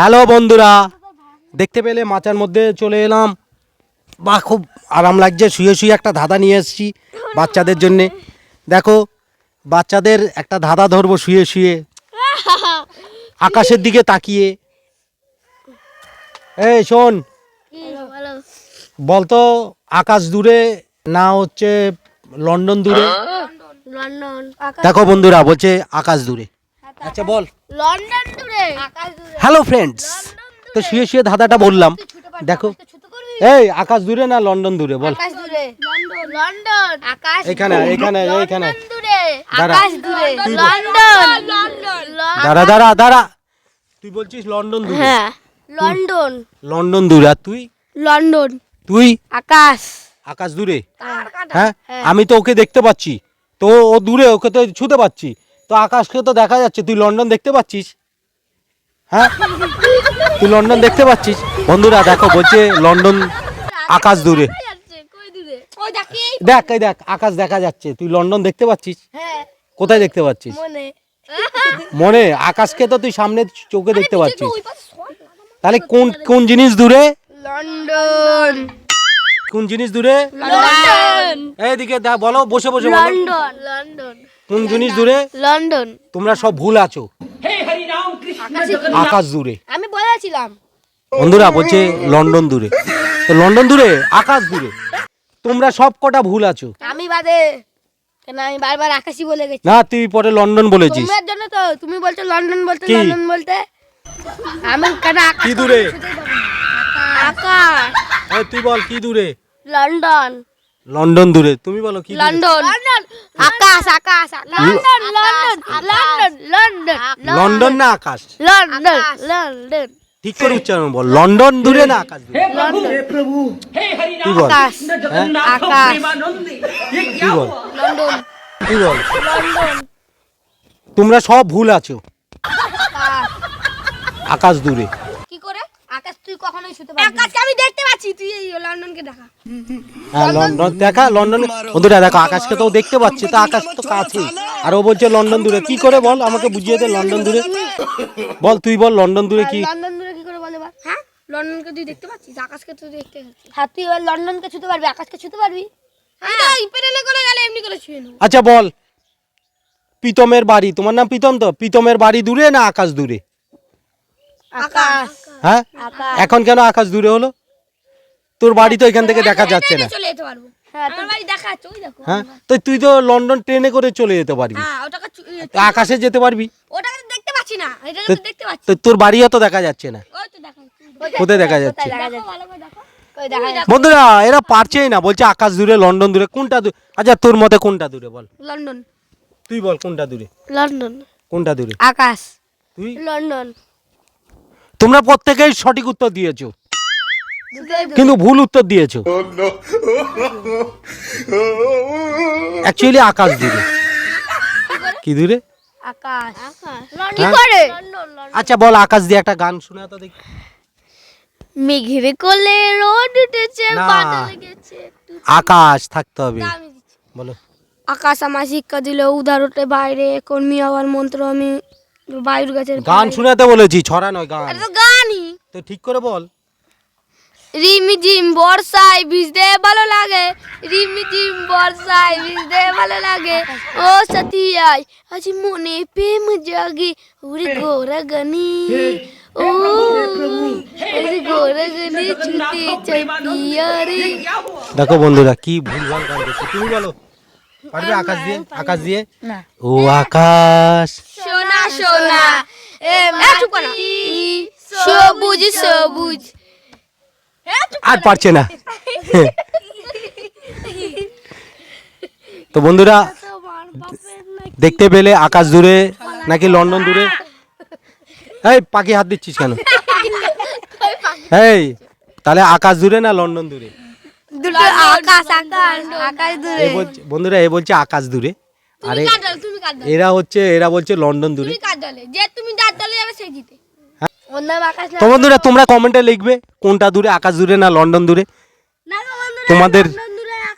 Hello বন্ধুরা দেখতে পেলে মাচার মধ্যে চলে এলাম। বা খুব আরাম লাগছে শুয়ে শুয়ে একটা ধাঁধা নিয়ে এসেছি বাচ্চাদের জন্যে। দেখো বাচ্চাদের একটা ধাঁধা ধরবো শুয়ে শুয়ে। আকাশের দিকে তাকিয়ে। এই শোন। বলতো আকাশ দূরে না হচ্ছে লন্ডন দূরে? দেখো বন্ধুরা বলছে আকাশ দূরে। আচ্ছা বল। লন্ডন দূরে হ্যালো ফ্রেন্ডস তো শুয়ে শুয়ে ধাঁধাটা বললাম। দেখো। এই আকাশ দূরে না লন্ডন দূরে বল। আকাশ দূরে। লন্ডন। লন্ডন। আকাশ এখানে এখানে এইখানে দাঁড়া। আকাশ দূরে। London London. দাঁড়া দাঁড়া দাঁড়া। তুই বলছিস লন্ডন দূরে। হ্যাঁ লন্ডন। লন্ডন দূরে। আর তুই? লন্ডন। তুই? আকাশ। আকাশ দূরে। হ্যাঁ। আমি তো ওকে দেখতে পাচ্ছি। তো ও দূরে ওকে তো ছুতে পাচ্ছি তো আকাশকে তো দেখা যাচ্ছে তুই লন্ডন দেখতে পাচ্ছিস? হ্যাঁ? তুই লন্ডন দেখতে পাচ্ছিস? বন্ধুরা দেখো বলছে লন্ডন আকাশ দূরে। দেখি দেখ এই দেখ আকাশ দেখা যাচ্ছে। তুই লন্ডন দেখতে পাচ্ছিস? কোথায় দেখতে পাচ্ছিস? মনে? আকাশকে তো তুই সামনে চোখে দেখতে পাচ্ছিস। তাহলে কোন কোন জিনিস দূরে? লন্ডন। কোন জিনিস দূরে? লন্ডন। এইদিকে দা বলো বসে বসে বলো। London London. কোন জিনিস দূরে? লন্ডন। তোমরা সব ভুল আছো। আকাশ দূরে। আমি বলেছিলাম। বন্ধুরা বলছে লন্ডন দূরে। তো লন্ডন দূরে আকাশ দূরে। তোমরা সব কটা ভুল আছো। আমি বাদে কেন আমি বারবার আকাশই বলে গেছি? না তুই পরে লন্ডন বলেছিস। তোমার জন্য তো তুমি বলছো লন্ডন বলতে লন্ডন বলতে। আমি কেন আকাশ কি দূরে? আকাশ। তুই বল কি দূরে? লন্ডন। লন্ডন দূরে। তুমি বলো কি লন্ডন। আকাশ আকাশ। London London London London. London না আকাশ? London London. ঠিক করে উচ্চারণ বল। লন্ডন দূরে না আকাশ দূরে? কি বল? আকাশ। হ্যাঁ আকাশ। কি বল? লন্ডন। কি বল? লন্ডন। তোমরা সব ভুল আছো। আকাশ। আকাশ দূরে কি করে আকাশ তুই কখনোই শুতে পারবি আকাশকে আমি দেখতে পাচ্ছি তুই এই লন্ডনকে দেখা। হ্যাঁ লন্ডন দেখা লন্ডন বন্ধুরা দেখো আকাশকে তো দেখতে পাচ্ছে তো আকাশ তো কাছেই। আর ও বলছে লন্ডন দূরে। কি করে বল? আমাকে বুঝিয়ে দে লন্ডন দূরে? বল তুই বল লন্ডন দূরে কি? লন্ডন দূরে কি করে বলে হ্যাঁ? লন্ডনকে তুই দেখতে পাচ্ছিস? আকাশকে তুই দেখতে পাচ্ছিস। হ্যাঁ তুই এবার লন্ডনকে ছুতে পারবি আকাশকে ছুতে পারবি? হ্যাঁ ইম্পেরিয়ালে করে গেলে এমনি করে ছুঁয়ে নেব। আচ্ছা বল। প্রীতমের বাড়ি তোমার নাম প্রীতম তো? প্রীতমের বাড়ি দূরে না আকাশ দূরে? আকাশ। হ্যাঁ? এখন কেন আকাশ দূরে হলো? তোর বাড়ি তো এখান থেকে দেখা যাচ্ছে না। চলে যেতে পারব। হ্যাঁ তোমার বাড়ি দেখা যাচ্ছে ওই দেখো। হ্যাঁ? তো তুই তো লন্ডন ট্রেনে করে চলে যেতে পারবি। হ্যাঁ তো আকাশে যেতে পারবি। তো তোর বাড়িও তো দেখা যাচ্ছে না। ওই তো দেখো কোথায় দেখা যাচ্ছে? দেখো ভালো করে দেখো। কই দেখা যাচ্ছে? বন্ধুরা এরা পারছেই না বলছে আকাশ দূরে লন্ডন দূরে। কোনটা দূরে আচ্ছা তোর মতে কোনটা দূরে বল? লন্ডন। তুই বল কোনটা দূরে? লন্ডন। কোনটা দূরে? আকাশ। তুই? লন্ডন। তোমরা প্রত্যেকেই সঠিক উত্তর দিয়েছ। কিন্তু ভুল উত্তর দিয়েছ। অ্যাকচুয়ালি আকাশ দূরে কি দূরে করে আচ্ছা বল আকাশ দিয়ে একটা গান শোনা তো দেখি। মেঘের কোলে রোদ উঠেছে বাদল গেছে আকাশ থাকতে হবে। বলো। আকাশ আমার শিক্ষা দিল উদার ওঠে বাইরে কর্মী হওয়ার মন্ত্র আমি বায়ুর গাছের গান শোনাতে বলেছি ছড়া নয় গান। এটা তো গানই। তো ঠিক করে বল। বর্ষায় ভিজতে ভালো লাগে বর্ষায় ভিজতে ভালো লাগে। ও সতিয়াই আজ মনে প্রেম জাগে উড়ে গোরগনি ও উড়ে গোরগনি ছুটে চাই পিয়ারে দেখো বন্ধুরা কি ভুলভাল গান করছে তুমি বলো। পারবে আকাশ দিয়ে? আকাশ দিয়ে? ও আকাশ। সোনা সোনা এ মাটি সবুজ সবুজ। আর পারছে না। তো বন্ধুরা দেখতে পেলে আকাশ দূরে নাকি লন্ডন দূরে? এই পাখি হাত দিচ্ছিস কেন? এই তাহলে আকাশ দূরে না লন্ডন দূরে? দুটো আকাশ আকাশ আকাশ দূরে বন্ধুরা এ বলছে আকাশ দূরে। আরে এরা হচ্ছে এরা বলছে লন্ডন দূরে। যে তুমি যার দলে যাবে সে জিতে। ওর নাম আকাশ না তো বন্ধুরা তোমরা কমেন্টে লিখবে কোনটা দূরে আকাশ দূরে না লন্ডন দূরে। না গো বন্ধুরা, তোমাদের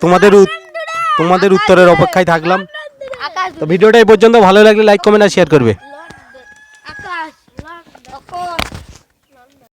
তোমাদের তোমাদের উত্তরের অপেক্ষায় থাকলাম। তো ভিডিওটা এই পর্যন্ত ভালো লাগলে লাইক কমেন্ট আর শেয়ার করবে।